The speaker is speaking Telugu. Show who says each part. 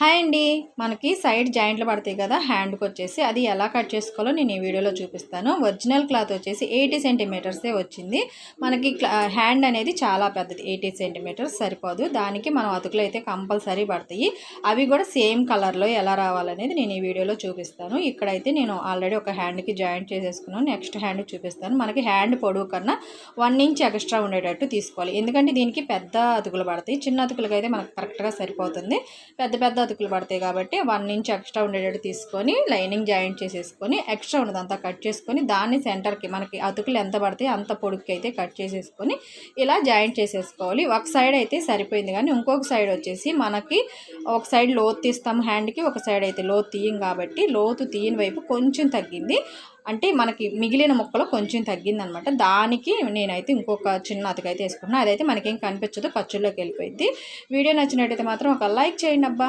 Speaker 1: హాయ్ అండి. మనకి సైడ్ జాయింట్లు పడతాయి కదా హ్యాండ్కి వచ్చేసి. అది ఎలా కట్ చేసుకోవాలో నేను ఈ వీడియోలో చూపిస్తాను. ఒరిజినల్ క్లాత్ వచ్చేసి ఎయిటీ సెంటీమీటర్సే వచ్చింది. మనకి హ్యాండ్ అనేది చాలా పెద్దది. ఎయిటీ సెంటీమీటర్స్ సరిపోదు. దానికి మనం అతుకులు అయితే కంపల్సరీ పడతాయి. అవి కూడా సేమ్ కలర్లో ఎలా రావాలనేది నేను ఈ వీడియోలో చూపిస్తాను. ఇక్కడైతే నేను ఆల్రెడీ ఒక హ్యాండ్కి జాయింట్ చేసేసుకున్నాను. నెక్స్ట్ హ్యాండ్ చూపిస్తాను. మనకి హ్యాండ్ పొడవు కన్నా వన్ ఇంచ్ ఎక్స్ట్రా ఉండేటట్టు తీసుకోవాలి. ఎందుకంటే దీనికి పెద్ద అతుకులు పడతాయి. చిన్న అతుకులకి అయితే మనకు కరెక్ట్గా సరిపోతుంది. పెద్ద పెద్ద అతుకులు పడతాయి కాబట్టి వన్ ఇంచ్ ఎక్స్ట్రా ఉండేటట్టు తీసుకొని లైనింగ్ జాయింట్ చేసేసుకొని ఎక్స్ట్రా ఉన్నదంతా కట్ చేసుకొని దాన్ని సెంటర్కి మనకి అతుకులు ఎంత పడతాయి అంత పొడుక్కి అయితే కట్ చేసేసుకొని ఇలా జాయింట్ చేసేసుకోవాలి. ఒక సైడ్ అయితే సరిపోయింది కానీ ఇంకొక సైడ్ వచ్చేసి మనకి ఒక సైడ్ లోతు తీస్తాం హ్యాండ్కి ఒక సైడ్ అయితే లోతు తీయం కాబట్టి లోతు తీయని వైపు కొంచెం తగ్గింది. అంటే మనకి మిగిలిన ముక్కలో కొంచెం తగ్గిందనమాట. దానికి నేనైతే ఇంకొక చిన్న అతకైతే వేసుకున్నాను అదైతే మనకేం కనిపించదు ఖర్చుల్లోకి వెళ్ళిపోయింది వీడియో నచ్చినట్టయితే మాత్రం ఒక లైక్ చేయండి అబ్బా.